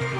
இன்றைய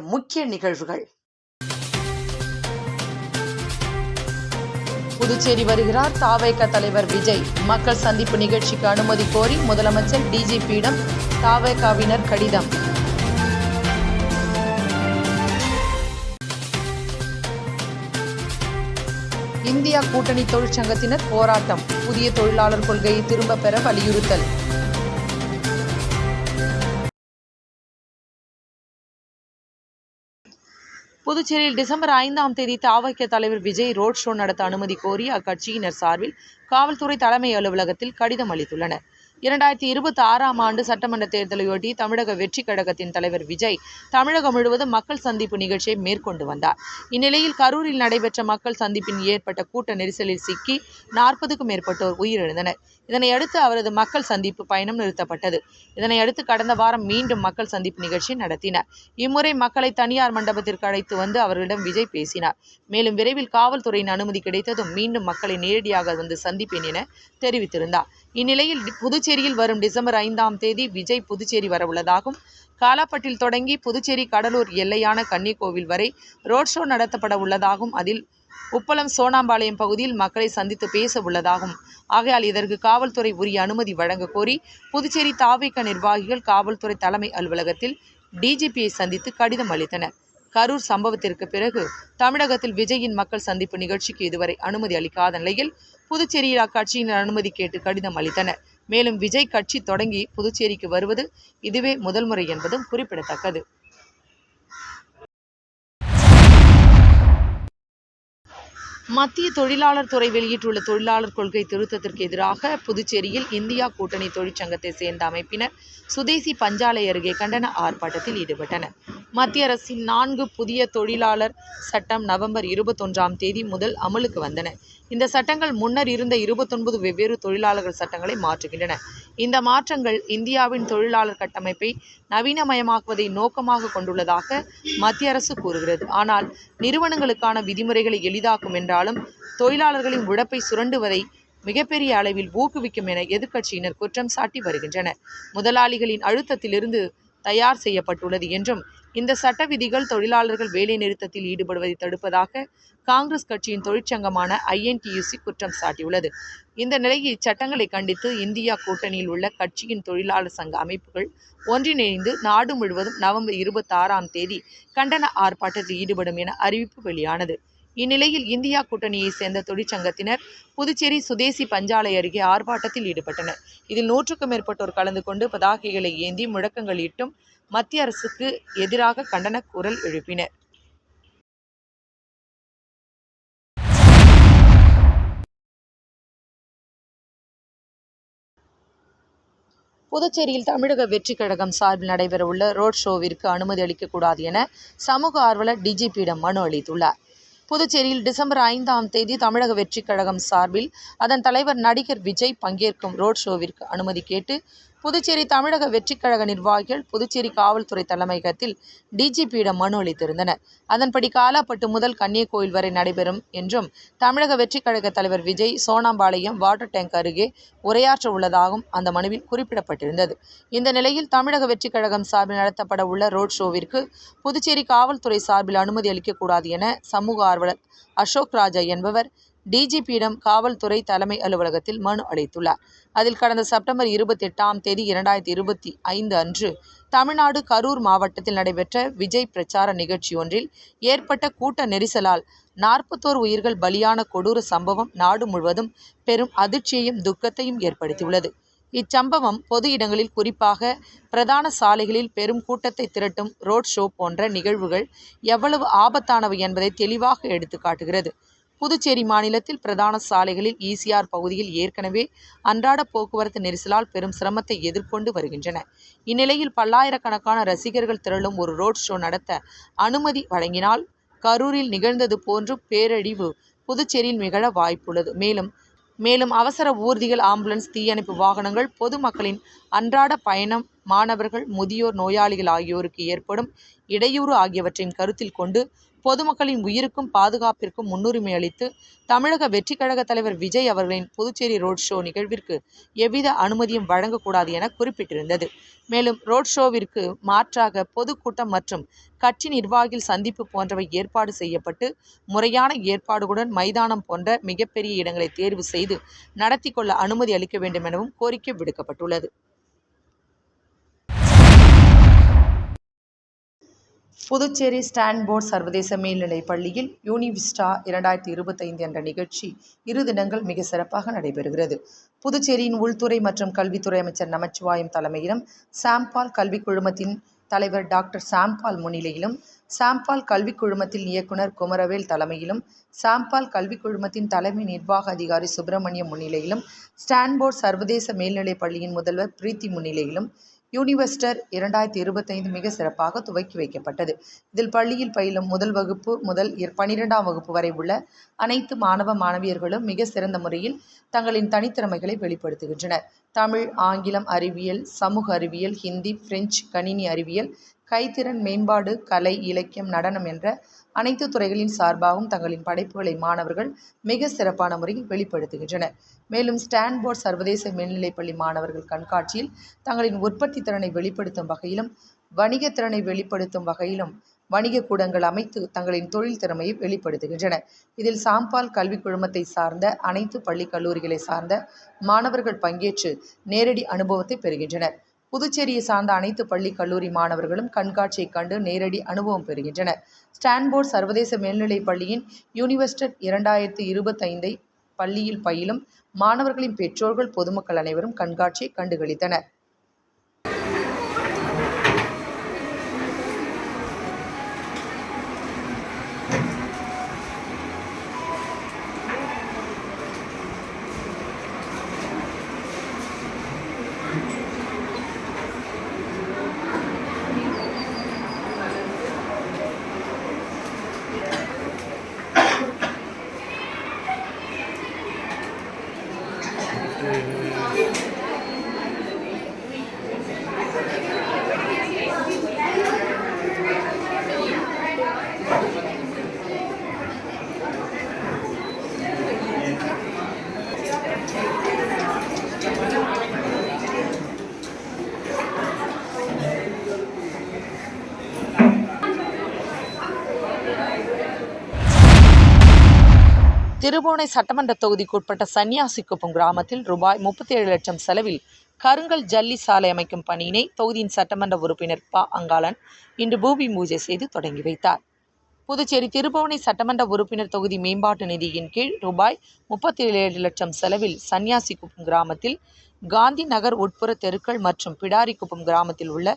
முக்கிய நிகழ்வுகள். புதுச்சேரி வருகிறார் தாவேக தலைவர் விஜய். மக்கள் சந்திப்பு நிகழ்ச்சிக்கு அனுமதி கோரி முதலமைச்சர் டிஜிபியிடம் தாவேகாவினர் கடிதம். இந்தியா கூட்டணி தொழிற்சங்கத்தினர் போராட்டம். புதிய தொழிலாளர் கொள்கையை திரும்பப் பெற வலியுறுத்தல். புதுச்சேரியில் டிசம்பர் ஐந்தாம் தேதி தாவக்கிய தலைவர் விஜய் ரோட் ஷோ நடத்த அனுமதி கோரி அக்கட்சியினர் சார்பில் காவல்துறை தலைமை அலுவலகத்தில் கடிதம் அளித்துள்ளனர். இரண்டாயிரத்தி இருபத்தி ஆறாம் ஆண்டு சட்டமன்ற தேர்தலையொட்டி தமிழக வெற்றி கழகத்தின் தலைவர் விஜய் தமிழகம் முழுவதும் மக்கள் சந்திப்பு நிகழ்ச்சியை மேற்கொண்டு வந்தார். இந்நிலையில் கரூரில் நடைபெற்ற மக்கள் சந்திப்பின் ஏற்பட்ட கூட்ட நெரிசலில் சிக்கி நாற்பதுக்கும் மேற்பட்டோர் உயிரிழந்தனர். இதனையடுத்து அவரது மக்கள் சந்திப்பு பயணம் நிறுத்தப்பட்டது. இதனையடுத்து கடந்த வாரம் மீண்டும் மக்கள் சந்திப்பு நிகழ்ச்சி நடத்தினார். இம்முறை மக்களை தனியார் மண்டபத்திற்கு அழைத்து வந்து அவர்களிடம் விஜய் பேசினார். மேலும் விரைவில் காவல்துறையின் அனுமதி கிடைத்ததும் மீண்டும் மக்களை நேரடியாக வந்து சந்திப்பேன் என தெரிவித்திருந்தார். இந்நிலையில் புதுச்சேரியில் வரும் டிசம்பர் ஐந்தாம் தேதி விஜய் புதுச்சேரி வரவுள்ளதாகவும் காலாப்பட்டில் தொடங்கி புதுச்சேரி கடலூர் எல்லையான கன்னிக்கோவில் வரை ரோட் ஷோ நடத்தப்பட உள்ளதாகவும் அதில் உப்பளம் சோனாம்பாளையம் பகுதியில் மக்களை சந்தித்து பேச உள்ளதாகும் ஆகையால் இதற்கு காவல்துறை உரிய அனுமதி வழங்க கோரி புதுச்சேரி தாவேக நிர்வாகிகள் காவல்துறை தலைமை அலுவலகத்தில் டிஜிபியை சந்தித்து கடிதம் அளித்தனர். கரூர் சம்பவத்திற்கு பிறகு தமிழகத்தில் விஜயின் மக்கள் சந்திப்பு நிகழ்ச்சிக்கு இதுவரை அனுமதி அளிக்காத நிலையில் புதுச்சேரியில் அக்கட்சியினர் அனுமதி கேட்டு கடிதம் அளித்தனர். மேலும் விஜய் கட்சி தொடங்கி புதுச்சேரிக்கு வருவது இதுவே முதல் முறை என்பதும் குறிப்பிடத்தக்கது. மத்திய தொழிலாளர் துறை வெளியிட்டுள்ள தொழிலாளர் கொள்கை திருத்தத்திற்கு எதிராக புதுச்சேரியில் இந்தியா கூட்டணி தொழிற்சங்கத்தை சேர்ந்த அமைப்பினர் சுதேசி பஞ்சாலை அருகே கண்டன ஆர்ப்பாட்டத்தில் ஈடுபட்டனர். மத்திய அரசின் நான்கு புதிய தொழிலாளர் சட்டம் நவம்பர் இருபத்தொன்றாம் தேதி முதல் அமலுக்கு வந்தன. இந்த சட்டங்கள் முன்னர் இருந்த இருபத்தொன்பது வெவ்வேறு தொழிலாளர்கள் சட்டங்களை மாற்றுகின்றன. இந்த மாற்றங்கள் இந்தியாவின் தொழிலாளர் கட்டமைப்பை நவீனமயமாக்குவதை நோக்கமாக கொண்டுள்ளதாக மத்திய அரசு கூறுகிறது. ஆனால் நிறுவனங்களுக்கான விதிமுறைகளை எளிதாக்கும் என்றாலும் தொழிலாளர்களின் உழைப்பை சுரண்டுவதை மிகப்பெரிய அளவில் ஊக்குவிக்கும் என எதிர்க்கட்சியினர் குற்றம் சாட்டி வருகின்றனர். முதலாளிகளின் அழுத்தத்திலிருந்து தயார் செய்யப்பட்டுள்ளது என்றும் இந்த சட்ட விதிகள் தொழிலாளர்கள் வேலைநிறுத்தத்தில் ஈடுபடுவதை தடுப்பதாக காங்கிரஸ் கட்சியின் தொழிற்சங்கமான ஐஎன்டியூசி குற்றம் சாட்டியுள்ளது. இந்த நிலையில் இச்சட்டங்களை கண்டித்து இந்தியா கூட்டணியில் உள்ள கட்சியின் தொழிலாளர் சங்க அமைப்புகள் ஒன்றிணைந்து நாடு முழுவதும் நவம்பர் இருபத்தி ஆறாம் தேதி கண்டன ஆர்ப்பாட்டத்தில் ஈடுபடும் என அறிவிப்பு வெளியானது. இந்நிலையில் இந்தியா கூட்டணியை சேர்ந்த தொழிற்சங்கத்தினர் புதுச்சேரி சுதேசி பஞ்சாலை அருகே ஆர்ப்பாட்டத்தில் ஈடுபட்டனர். இதில் நூற்றுக்கும் மேற்பட்டோர் கலந்து கொண்டு பதாகைகளை ஏந்தி முழக்கங்களிட்டும் மத்திய அரசுக்கு எதிராக கண்டன குரல் எழுப்பினர். புதுச்சேரியில் தமிழக வெற்றி கழகம் சார்பில் நடைபெறவுள்ள ரோட் ஷோவிற்கு அனுமதி அளிக்கக்கூடாது என சமூக ஆர்வலர் டிஜிபியிடம் மனு அளித்துள்ளார். புதுச்சேரியில் டிசம்பர் ஐந்தாம் தேதி தமிழக வெற்றிக் கழகம் சார்பில் அதன் தலைவர் நடிகர் விஜய் பங்கேற்கும் ரோட் ஷோவிற்கு அனுமதி கேட்டு புதுச்சேரி தமிழக வெற்றிக்கழக நிர்வாகிகள் புதுச்சேரி காவல்துறை தலைமையகத்தில் டிஜிபியிடம் மனு அளித்திருந்தனர். அதன்படி காலாப்பட்டு முதல் கன்னியகோயில் வரை நடைபெறும் என்றும் தமிழக வெற்றிக்கழக தலைவர் விஜய் சோனாம்பாளையம் வாட்டர் டேங்க் அருகே உரையாற்ற உள்ளதாகவும் அந்த மனுவில் குறிப்பிடப்பட்டிருந்தது. இந்த நிலையில் தமிழக வெற்றிக்கழகம் சார்பில் நடத்தப்பட உள்ள ரோட் ஷோவிற்கு புதுச்சேரி காவல்துறை சார்பில் அனுமதி அளிக்கக்கூடாது என சமூக ஆர்வலர் அசோக் ராஜா என்பவர் டிஜிபியிடம் காவல்துறை தலைமை அலுவலகத்தில் மனு அளித்துள்ளார். அதில் கடந்த செப்டம்பர் இருபத்தி எட்டாம் தேதி இரண்டாயிரத்தி இருபத்தி ஐந்து அன்று தமிழ்நாடு கரூர் மாவட்டத்தில் நடைபெற்ற விஜய் பிரச்சார நிகழ்ச்சி ஒன்றில் ஏற்பட்ட கூட்ட நெரிசலால் நாற்பத்தோர் உயிர்கள் பலியான கொடூர சம்பவம் நாடு முழுவதும் பெரும் அதிர்ச்சியையும் துக்கத்தையும் ஏற்படுத்தியுள்ளது. இச்சம்பவம் பொது இடங்களில் குறிப்பாக பிரதான சாலைகளில் பெரும் கூட்டத்தை திரட்டும் ரோட் ஷோ போன்ற நிகழ்வுகள் எவ்வளவு ஆபத்தானவை என்பதை தெளிவாக எடுத்து காட்டுகிறது புதுச்சேரி மாநிலத்தில் பிரதான சாலைகளில் ஈசிஆர் பகுதியில் ஏற்கனவே அன்றாட போக்குவரத்து நெரிசலால் பெரும் சிரமத்தை எதிர்கொண்டு வருகின்றன. இந்நிலையில் பல்லாயிரக்கணக்கான ரசிகர்கள் திரளும் ஒரு ரோட் ஷோ நடத்த அனுமதி வழங்கினால் கரூரில் நிகழ்ந்தது போன்று பேரழிவு புதுச்சேரியில் நிகழ வாய்ப்புள்ளது. மேலும் மேலும் அவசர ஊர்திகள் ஆம்புலன்ஸ் தீயணைப்பு வாகனங்கள் பொதுமக்களின் அன்றாட பயணம் மாணவர்கள் முதியோர் நோயாளிகள் ஆகியோருக்கு ஏற்படும் இடையூறு ஆகியவற்றின் கருத்தில் கொண்டு பொதுமக்களின் உயிருக்கும் பாதுகாப்பிற்கும் முன்னுரிமை அளித்து தமிழக வெற்றி கழக தலைவர் விஜய் அவர்களின் புதுச்சேரி ரோட் ஷோ நிகழ்விற்கு எவ்வித அனுமதியும் வழங்கக்கூடாது என குறிப்பிட்டிருந்தது. மேலும் ரோட் ஷோவிற்கு மாற்றாக பொதுக்கூட்டம் மற்றும் கட்சி நிர்வாகிகள் சந்திப்பு போன்றவை ஏற்பாடு செய்யப்பட்டு முறையான ஏற்பாடுகளுடன் மைதானம் போன்ற மிகப்பெரிய இடங்களை தேர்வு செய்து நடத்தி கொள்ள அனுமதி அளிக்க வேண்டும் எனவும் கோரிக்கை விடுக்கப்பட்டுள்ளது. புதுச்சேரி ஸ்டான்போர்ட் சர்வதேச மேல்நிலைப் பள்ளியில் யூனிவிஸ்டா இரண்டாயிரத்தி இருபத்தைந்து என்ற நிகழ்ச்சி இரு தினங்கள் மிக சிறப்பாக நடைபெறுகிறது. புதுச்சேரியின் உள்துறை மற்றும் கல்வித்துறை அமைச்சர் நமச்சிவாயம் தலைமையிலும் சாம்பால் கல்விக் குழுமத்தின் தலைவர் டாக்டர் சாம்பால் முன்னிலையிலும் சாம்பால் கல்விக் குழுமத்தின் இயக்குனர் குமரவேல் தலைமையிலும் சாம்பால் கல்விக் குழுமத்தின் தலைமை நிர்வாக அதிகாரி சுப்பிரமணியம் முன்னிலையிலும் ஸ்டான்போர்ட் சர்வதேச மேல்நிலைப் பள்ளியின் முதல்வர் பிரீத்தி முன்னிலையிலும் யூனிவெஸ்டர் இரண்டாயிரத்தி இருபத்தைந்து மிக சிறப்பாக துவக்கி வைக்கப்பட்டது. இதில் பள்ளியில் பயிலும் முதல் வகுப்பு முதல் பனிரெண்டாம் வகுப்பு வரை உள்ள அனைத்து மாணவ மாணவியர்களும் மிக சிறந்த முறையில் தங்களின் தனித்திறமைகளை வெளிப்படுத்துகின்றனர். தமிழ் ஆங்கிலம் அறிவியல் சமூக அறிவியல் ஹிந்தி பிரெஞ்சு கணினி அறிவியல் கைத்திறன் மேம்பாடு கலை இலக்கியம் நடனம் என்ற அனைத்து துறைகளின் சார்பாகவும் தங்களின் படைப்புகளை மாணவர்கள் மிக சிறப்பான முறையில் வெளிப்படுத்துகின்றனர். மேலும் ஸ்டான்போர்ட் சர்வதேச மேல்நிலைப்பள்ளி மாணவர்கள் கண்காட்சியில் தங்களின் உற்பத்தி திறனை வெளிப்படுத்தும் வகையிலும் வணிகத் திறனை வெளிப்படுத்தும் வகையிலும் வணிக கூடங்கள் அமைத்து தங்களின் தொழில் திறமையை வெளிப்படுத்துகின்றன. இதில் சாம்பால் கல்விக் குழுமத்தை சார்ந்த அனைத்து பள்ளி கல்லூரிகளை சார்ந்த மாணவர்கள் பங்கேற்று நேரடி அனுபவத்தை பெறுகின்றனர். புதுச்சேரியை சார்ந்த அனைத்து பள்ளி கல்லூரி மாணவர்களும் கண்காட்சியை கண்டு நேரடி அனுபவம் பெறுகின்றனர். ஸ்டான்போர்ட் சர்வதேச மேல்நிலைப் பள்ளியின் யூனிவர்சிட்டி இரண்டாயிரத்தி இருபத்தைந்தை பள்ளியில் பயிலும் மாணவர்களின் பெற்றோர்கள் பொதுமக்கள் அனைவரும் கண்காட்சியை கண்டுகளித்தனர். திருபுவனை சட்டமன்ற தொகுதிக்குட்பட்ட சன்னியாசிக்குப்பம் கிராமத்தில் ரூபாய் முப்பத்தி ஏழு லட்சம் செலவில் கருங்கல் ஜல்லி சாலை அமைக்கும் பணியினை தொகுதியின் சட்டமன்ற உறுப்பினர் ப. அங்காளன் இன்று பூமி பூஜை செய்து தொடங்கி வைத்தார். புதுச்சேரி திருபுவனை சட்டமன்ற உறுப்பினர் தொகுதி மேம்பாட்டு நிதியின் கீழ் ரூபாய் முப்பத்தி ஏழு லட்சம் செலவில் சன்னியாசிக்குப்பம் கிராமத்தில் காந்தி நகர் உட்புற தெருக்கள் மற்றும் பிடாரிக்குப்பம் கிராமத்தில் உள்ள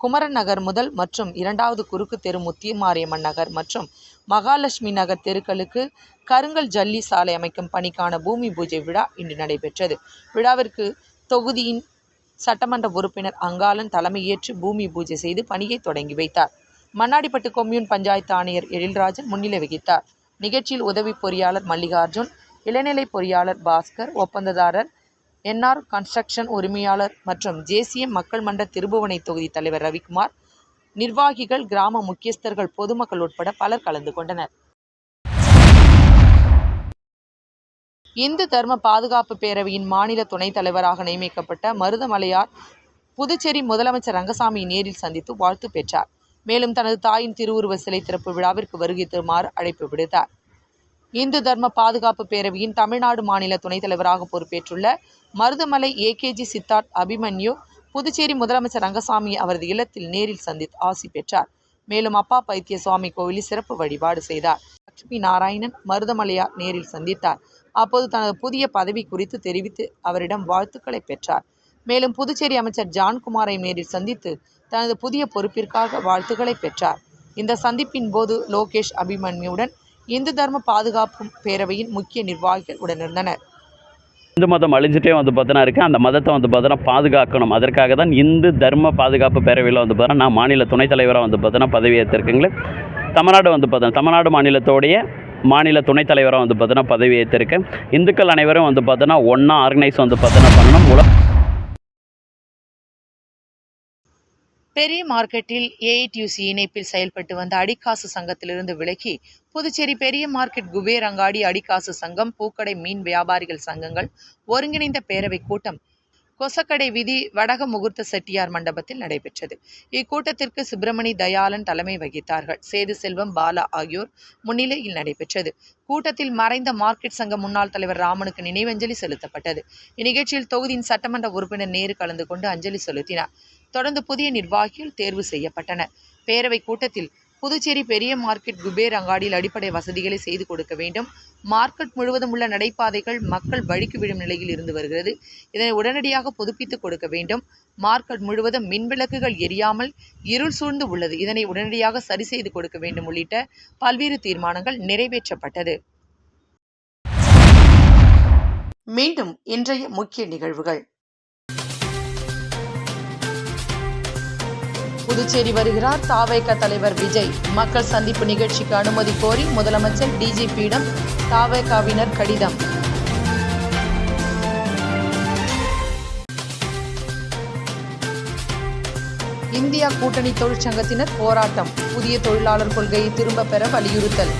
குமரன் நகர் முதல் மற்றும் இரண்டாவது குறுக்கு தெரு முத்தியமாரியம்மன் நகர் மற்றும் மகாலட்சுமி நகர் தெருக்களுக்கு கருங்கல் ஜல்லி சாலை அமைக்கும் பணிக்கான பூமி பூஜை விழா இன்று நடைபெற்றது. விழாவிற்கு தொகுதியின் சட்டமன்ற உறுப்பினர் அங்காளன் தலைமையேற்று பூமி பூஜை செய்து பணியை தொடங்கி வைத்தார். மண்ணாடிப்பட்டு கொம்யூன் பஞ்சாயத்து ஆணையர் எழில்ராஜன் முன்னிலை வகித்தார். நிகழ்ச்சியில் உதவி பொறியாளர் மல்லிகார்ஜுன் இளநிலை பொறியாளர் பாஸ்கர் ஒப்பந்ததாரர் என்ஆர் கன்ஸ்ட்ரக்ஷன் உரிமையாளர் மற்றும் ஜேசிஎம் மக்கள் மன்ற திருபுவனை தொகுதி தலைவர் ரவிக்குமார் நிர்வாகிகள் கிராம முக்கியஸ்தர்கள் பொதுமக்கள் உட்பட பலர் கலந்து கொண்டனர். இந்து தர்ம பாதுகாப்பு பேரவையின் மாநில துணைத் தலைவராக நியமிக்கப்பட்ட மருதமலையார் புதுச்சேரி முதலமைச்சர் ரங்கசாமியை நேரில் சந்தித்து வாழ்த்து பெற்றார். மேலும் தனது தாயின் திருவுருவ சிலை திறப்பு விழாவிற்கு வருகை தருமாறு அழைப்பு விடுத்தார். இந்து தர்ம பாதுகாப்பு பேரவையின் தமிழ்நாடு மாநில துணைத் தலைவராக பொறுப்பேற்றுள்ள மருதமலை ஏகேஜி சித்தார்த் அபிமன்யு புதுச்சேரி முதலமைச்சர் ரங்கசாமி அவரது இல்லத்தில் நேரில் சந்தித்து ஆசி பெற்றார். மேலும் அப்பா பைத்திய சுவாமி கோவிலில் சிறப்பு வழிபாடு செய்தார். லட்சுமி நாராயணன் மருதமலையார் நேரில் சந்தித்தார். அப்போது தனது புதிய பதவி குறித்து தெரிவித்து அவரிடம் வாழ்த்துக்களை பெற்றார். மேலும் புதுச்சேரி அமைச்சர் ஜான்குமாரை நேரில் சந்தித்து தனது புதிய பொறுப்பிற்காக வாழ்த்துக்களை பெற்றார். இந்த சந்திப்பின் போது லோகேஷ் அபிமன்யுடன் இந்து தர்ம பாதுகாப்பு பேரவையின் முக்கிய நிர்வாகிகள் உடனிருந்தனர். இந்து மதம் அழிஞ்சிட்டே வந்து பார்த்தோன்னா இருக்குது அந்த மதத்தை வந்து பார்த்தோன்னா பாதுகாக்கணும். அதற்காக தான் இந்து தர்ம பாதுகாப்பு பேரவையில் வந்து பார்த்தோன்னா நான் மாநில துணைத் தலைவராக வந்து பார்த்தோன்னா பதவியேற்றிருக்கேங்களே தமிழ்நாடு வந்து பார்த்தோன்னா தமிழ்நாடு மாநிலத்தோடைய மாநில துணைத் தலைவராக வந்து பார்த்தோன்னா பதவியேற்றிருக்கேன் இந்துக்கள் அனைவரும் வந்து பார்த்தோன்னா ஒன்றா ஆர்கனைஸ் வந்து பார்த்தோன்னா பண்ணணும். மூலம் பெரிய மார்க்கெட்டில் ஏஐடியூசி இணைப்பில் செயல்பட்டு வந்த அடிக்காசு சங்கத்திலிருந்து விலகி புதுச்சேரி பெரிய மார்க்கெட் குபேர் அங்காடி அடிக்காசு சங்கம் பூக்கடை மீன் வியாபாரிகள் சங்கங்கள் ஒருங்கிணைந்த பேரவைக் கூட்டம் கொசக்கடை விதி வடக முகூர்த்த செட்டியார் மண்டபத்தில் நடைபெற்றது. இக்கூட்டத்திற்கு சுப்பிரமணி தயாளன் தலைமை வகித்தார்கள். சேது செல்வம் பாலா ஆகியோர் முன்னிலையில் நடைபெற்றது. கூட்டத்தில் மறைந்த மார்க்கெட் சங்க முன்னாள் தலைவர் ராமனுக்கு நினைவஞ்சலி செலுத்தப்பட்டது. இந்நிகழ்ச்சியில் தொகுதியின் சட்டமன்ற உறுப்பினர் நேரு கலந்து கொண்டு அஞ்சலி செலுத்தினார். தொடர்ந்து புதிய நிர்வாகிகள் தேர்வு செய்யப்பட்டனர். பேரவை கூட்டத்தில் புதுச்சேரி பெரிய மார்க்கெட் குபேர் அங்காடியில் அடிப்படை வசதிகளை செய்து கொடுக்க வேண்டும். மார்க்கெட் முழுவதும் உள்ள நடைபாதைகள் மக்கள் வழிக்கு விடும் நிலையில் இருந்து வருகிறது. இதனை உடனடியாக புதுப்பித்துக் கொடுக்க வேண்டும். மார்க்கெட் முழுவதும் மின்விளக்குகள் எரியாமல் இருள் சூழ்ந்து உள்ளது. இதனை உடனடியாக சரி செய்து கொடுக்க வேண்டும் உள்ளிட்ட பல்வேறு தீர்மானங்கள் நிறைவேற்றப்பட்டது. மீண்டும் இன்றைய முக்கிய நிகழ்வுகள். புதுச்சேரி வருகிறார் தாவேக தலைவர் விஜய். மக்கள் சந்திப்பு நிகழ்ச்சிக்கு அனுமதி கோரி முதலமைச்சர் டிஜிபியிடம் தாவேகாவினர் கடிதம். இந்தியா கூட்டணி தொழிற்சங்கத்தினர் போராட்டம். புதிய தொழிலாளர் கொள்கையை திரும்பப் பெற வலியுறுத்தல்.